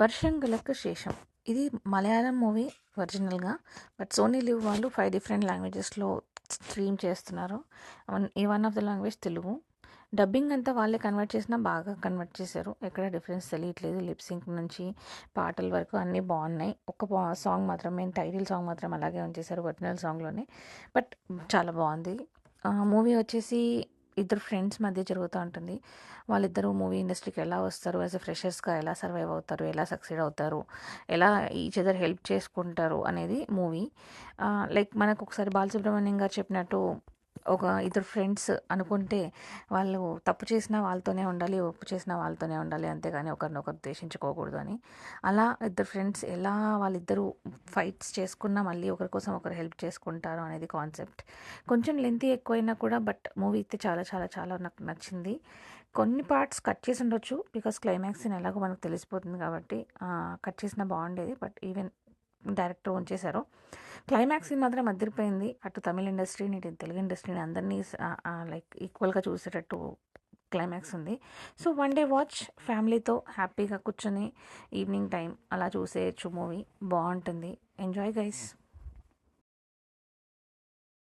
వర్షం గలకు శేషం. ఇది మలయాళం మూవీ ఒరిజినల్గా. బట్ సోనీ లివ్ వాళ్ళు ఫైవ్ డిఫరెంట్ లాంగ్వేజెస్లో స్ట్రీమ్ చేస్తున్నారు. వన్- ఈ one of the language Telugu. Dubbing అంతా వాళ్ళే కన్వర్ట్ చేసినా బాగా కన్వర్ట్ చేశారు. ఎక్కడ డిఫరెన్స్ తెలియట్లేదు. లిప్సింక్ నుంచి పాటల వరకు అన్నీ బాగున్నాయి. ఒక సాంగ్ మాత్రం మెయిన్ టైటిల్ సాంగ్ మాత్రం అలాగే ఉంచేశారు ఒరిజినల్ సాంగ్లోనే. బట్ చాలా బాగుంది. మూవీ వచ్చేసి ఇద్దరు ఫ్రెండ్స్ మధ్య జరుగుతూ ఉంటుంది. వాళ్ళిద్దరూ మూవీ ఇండస్ట్రీకి ఎలా వస్తారు? యాజ్ ఎ ఫ్రెషర్స్గా ఎలా సర్వైవ్ అవుతారు? ఎలా సక్సీడ్ అవుతారు? ఎలా ఈచ్ అదర్ హెల్ప్ చేసుకుంటారు అనేది మూవీ. లైక్ మనకు ఒకసారి బాలసుబ్రహ్మణ్యం గారు చెప్పినట్టు ఒక ఇద్దరు ఫ్రెండ్స్ అనుకుంటే వాళ్ళు తప్పు చేసినా వాళ్ళతోనే ఉండాలి ఒప్పు చేసినా వాళ్ళతోనే ఉండాలి అంతేగాని ఒకరినొకరు ద్వేషించుకోకూడదు అని. అలా ఇద్దరు ఫ్రెండ్స్ ఎలా వాళ్ళిద్దరూ ఫైట్స్ చేసుకున్నా మళ్ళీ ఒకరి కోసం ఒకరు హెల్ప్ చేసుకుంటారు అనేది కాన్సెప్ట్. కొంచెం లెంత్ ఎక్కువైనా కూడా బట్ మూవీ అయితే చాలా చాలా చాలా నాకు నచ్చింది. కొన్ని పార్ట్స్ కట్ చేసి ఉండొచ్చు బికాస్ క్లైమాక్స్ ఎలాగో మనకు తెలిసిపోతుంది కాబట్టి కట్ చేసినా బాగుండేది బట్ ఈవెన్ డైరెక్టర్ ఉంచేశారు క్లైమాక్స్ మాత్రం అదిరిపోయింది. అటు తమిళ ఇండస్ట్రీని ఇటు తెలుగు ఇండస్ట్రీని అందరినీ లైక్ ఈక్వల్గా చూసేటట్టు క్లైమాక్స్ ఉంది. సో వన్ డే వాచ్ ఫ్యామిలీతో హ్యాపీగా కూర్చొని ఈవినింగ్ టైం అలా చూసేయచ్చు మూవీ. బాగుంటుంది ఎంజాయ్ గైస్.